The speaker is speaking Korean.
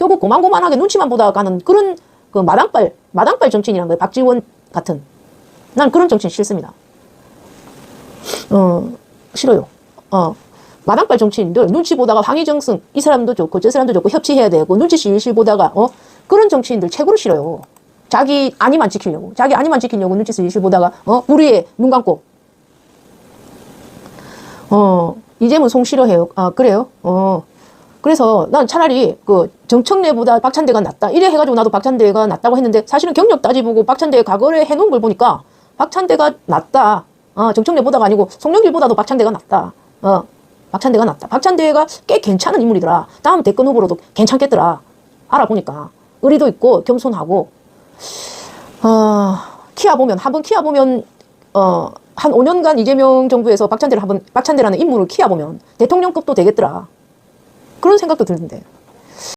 결국 고만고만하게 눈치만 보다 가는 그런 그 마당발 마당발 정치인이란 거예요. 박지원 같은. 난 그런 정치인 싫습니다. 어 싫어요. 어 마당발 정치인들 눈치 보다가 황희정승 이 사람도 좋고 저 사람도 좋고 협치해야 되고 눈치 실실 보다가 어 그런 정치인들 최고로 싫어요. 자기 안위만 지키려고 자기 안위만 지키려고 눈치 실실 보다가 어 불의에 눈 감고 어 이재문 송 싫어해요. 아 그래요? 어 그래서 난 차라리 그 정청래보다 박찬대가 낫다. 이래 해가지고 나도 박찬대가 낫다고 했는데 사실은 경력 따지보고 박찬대 과거에 해놓은 걸 보니까 박찬대가 낫다. 어, 정청래보다가 아니고 송영길보다도 박찬대가 낫다. 어, 박찬대가 낫다. 박찬대가 꽤 괜찮은 인물이더라. 다음 대권 후보로도 괜찮겠더라. 알아보니까 의리도 있고 겸손하고 어, 키아 보면 한번 키아 보면 어, 한 5년간 이재명 정부에서 박찬대를 한번 박찬대라는 인물을 키아 보면 대통령급도 되겠더라. 그런 생각도 드는데.